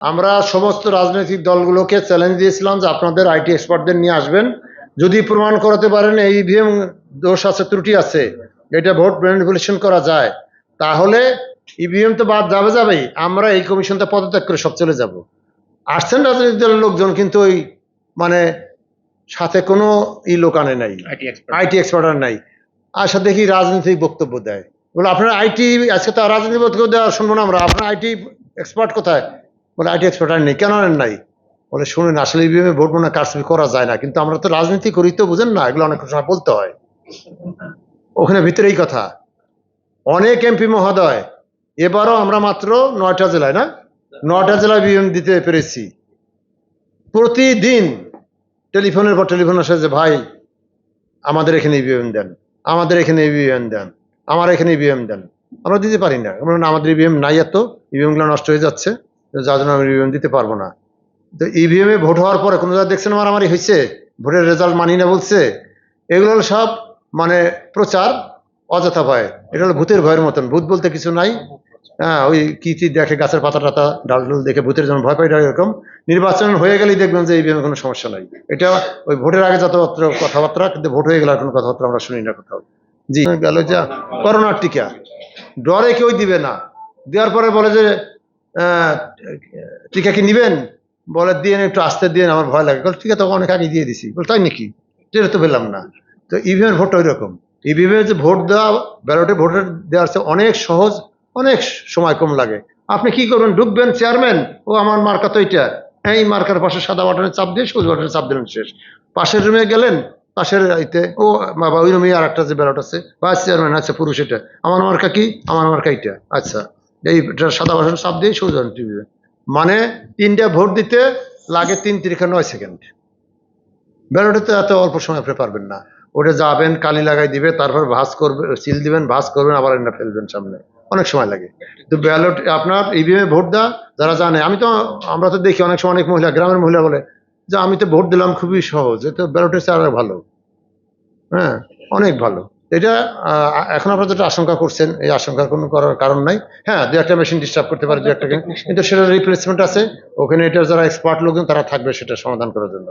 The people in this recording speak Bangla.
আমরা সমস্ত রাজনৈতিক দলগুলোকে চ্যালেঞ্জ দিয়েছিলাম যে আপনাদের আইটি এক্সপার্টদের নিয়ে আসবেন। যদি প্রমাণ করাতে পারেন এই ইভিএম দোষ আছে ত্রুটি আছে এটা ভোট ম্যানিপুলেশন করা যায় তাহলে ইভিএম তো বাদ যাবে যাবেই আমরা এই কমিশনটা পদত্যাগ করে সব চলে যাব। আসছেন রাজনৈতিক দলের লোকজন কিন্তু ওই মানে সাথে কোনো ই লোক আনে নাই। আইটি এক্সপার্ট এক্সপার্ট আর নাই। আশা দেখি রাজনৈতিক বক্তব্য দেয়। বলে আপনার আইটি আজকে তো রাজনৈতিক বক্তব্য দেওয়া শুনব না আমরা। আপনার আইটি এক্সপার্ট কোথায়? বলে আইটি এক্সপার্ট আর নেই। কেন আনেন নাই? বলে শুনুন আসলে ইভিএমে ভোট মনে কারচুপি করা যায় না। কিন্তু আমরা তো রাজনীতি করি তো বুঝেন না? এগুলো অনেক সময় বলতে হয়। ওখানে ভিতরে এই কথা। অনেক এমপি মহোদয় এবারও আমরা মাত্র নয়টা জেলায় না? নয়টা জেলায় ইভিএম দিতে পেরেছি। প্রতিদিন টেলিফোনের পর টেলিফোন আসে যে ভাই আমাদের এখানে ইভিএম দেন আমাদের এখানে ইভিএম দেন আমার এখানে ইভিএম দেন। আমরা দিতে পারি না। বললাম, আমাদের ইভিএম নাই এত ইভিএমগুলো নষ্ট হয়ে যাচ্ছে। যার জন্য আমি ইভিএম দিতে পারব না। তো ইভিএমে ভোট হওয়ার পরে কোনো জায়গায় দেখছেন মারামারি হয়েছে ভোটের রেজাল্ট মানি না বলছে? এগুলো সব মানে প্রচার অযথা ভয়। এটা হলো ভূতের ভয়ের মতন। ভূত বলতে কিছু নাই। হ্যাঁ ওই কি কি দেখে গাছের পাতা টাতা, ডাল ডুল দেখে ভূতের যেমন ভয় পাই এরকম। নির্বাচন হয়ে গেলেই দেখবেন যে ইভিএমে কোনো সমস্যা নাই। এটা ওই ভোটের আগে যত কথাবার্তা, কিন্তু ভোট হয়ে গেলে কোনো কথাবার্তা আমরা শুনি না কোথাও। জি, গেল যা, করোনার টিকা। ডরে কেউ দিবে না। দেওয়ার পরে বলে যে টিকা কি নিবেন। বলে দিয়ে একটু আসতে দিয়ে আমার ভয় লাগে। বলে, ঠিক আছে তখন অনেক আগে দিয়ে দিছি। বলে তাই নাকি? সেটা তো পেলাম না। তো ইভিএম ভোটটা ওই রকম ইভিএমে যে ভোট দেওয়া ব্যালটে ভোটের দেওয়ার অনেক সহজ অনেক সময় কম লাগে। আপনি কি করবেন? ঢুকবেন চেয়ারম্যান। ও আমার মার্কা তো এইটা। এই মার্কার পাশে সাদা বাটনের চাপ দিয়ে সবুজ বাটনে চাপ দিলেন শেষ। পাশের রুমে গেলেন পাশের ইতে ও বাবা ওই রুমে আর একটা যে ব্যালট আছে ভাইস চেয়ারম্যান আচ্ছা পুরুষ এটা। আমার মার্কা কি? আমার মার্কা এইটা। আচ্ছা। এই সাদা বাটনের চাপ দিয়ে সবুজ বাটন টিপে মানে তিনটা ভোট দিতে লাগে তিন তিরিখা নয় সেকেন্ড ব্যালটে তো এত অল্প সময় আপনি পারবেন না। ওটা যাবেন, কালি লাগাই দিবে, তারপর ভাস করবে সিল দিবেন ভাস করবেন, আবার এনে ফেলবেন সামনে। অনেক সময় লাগে। তো ব্যালট আপনার ইভিএমে ভোট দেওয়া, যারা জানে, আমি তো, আমরা তো দেখি অনেক সময় অনেক মহিলা, গ্রামের মহিলা বলে, যে আমি তো ভোট দিলাম খুবই সহজ তো ব্যালটের চেয়ে আরও ভালো। হ্যাঁ অনেক ভালো। এটা এখন আপনারা যেটা আশঙ্কা করছেন এই আশঙ্কার কোনো করার কারণ নাই। হ্যাঁ দু একটা মেশিন ডিস্টার্ব করতে পারে দু একটা কিন্তু সেটা রিপ্লেসমেন্ট আছে। ওখানে এটা যারা এক্সপার্ট লোকজন তারা থাকবে সেটা সমাধান করার জন্য।